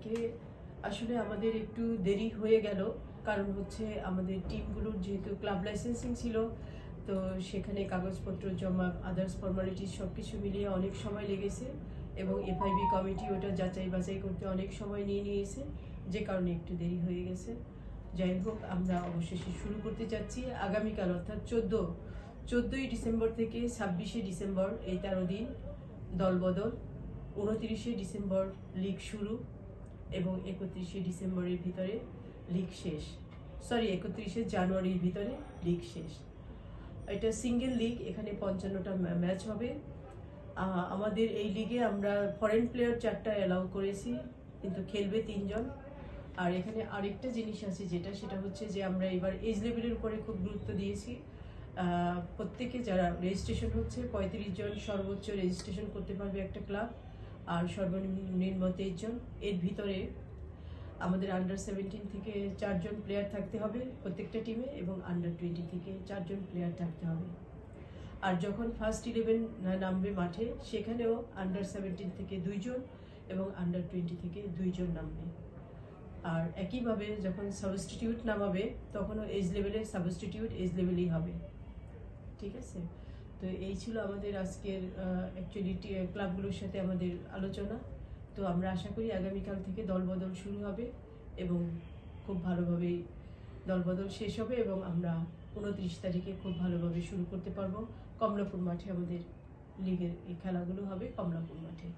সবাইকে আসলে আমাদের একটু দেরি হয়ে গেল, কারণ হচ্ছে আমাদের টিমগুলোর যেহেতু ক্লাব লাইসেন্সিং ছিল, তো সেখানে কাগজপত্র জমা আদার্স ফর্মালিটিস সব কিছু মিলিয়ে অনেক সময় লেগেছে এবং এফআইবি কমিটি ওটা যাচাই বাছাই করতে অনেক সময় নিয়ে নিয়েছে, যে কারণে একটু দেরি হয়ে গেছে। যাই হোক, আমরা অবশেষে শুরু করতে যাচ্ছি। আগামীকাল অর্থাৎ চোদ্দ, চোদ্দোই ডিসেম্বর থেকে ছাব্বিশে ডিসেম্বর এই তেরো দিন দলবদল উনতিরিশে ডিসেম্বর লিগ শুরু। এবং একত্রিশে ডিসেম্বরের ভিতরে লিগ শেষ। সরি একত্রিশে জানুয়ারির ভিতরে লিগ শেষ। এটা সিঙ্গেল লিগ এখানে পঞ্চান্নটা ম্যাচ হবে। আমাদের এই লিগে আমরা ফরেন প্লেয়ার চারটা অ্যালাউ করেছি, কিন্তু খেলবে তিনজন। আর এখানে আরেকটা জিনিস আছে যেটা, সেটা হচ্ছে যে আমরা এবার এজ লেভেলের উপরে খুব গুরুত্ব দিয়েছি। প্রত্যেকে যারা রেজিস্ট্রেশন হচ্ছে, পঁয়ত্রিশ জন সর্বোচ্চ রেজিস্ট্রেশন করতে পারবে একটা ক্লাব আর সর্বনিম্ন তেইশ জন এর ভিতরে আমাদের আন্ডার সেভেন্টিন থেকে চারজন প্লেয়ার থাকতে হবে প্রত্যেকটা টিমে এবং আন্ডার টোয়েন্টি থেকে চারজন প্লেয়ার থাকতে হবে। আর যখন ফার্স্ট ইলেভেন নামবে মাঠে, সেখানেও আন্ডার সেভেন্টিন থেকে দুইজন এবং আন্ডার টোয়েন্টি থেকে দুইজন নামবে। আর একইভাবে যখন সাবস্টিটিউট নামাবে, তখনও এজ লেভেলের সাবস্টিটিউট এজ লেভেলেই হবে। ঠিক আছে? তো এই ছিল আমাদের আজকের অ্যাকচুয়ালি ক্লাবগুলোর সাথে আমাদের আলোচনা। তো আমরা আশা করি আগামীকাল থেকে দলবদল শুরু হবে এবং খুব ভালোভাবেই দলবদল শেষ হবে এবং আমরা উনত্রিশ তারিখে খুব ভালোভাবে শুরু করতে পারব। কমলাপুর মাঠে আমাদের লিগের এই খেলাগুলো হবে কমলাপুর মাঠে।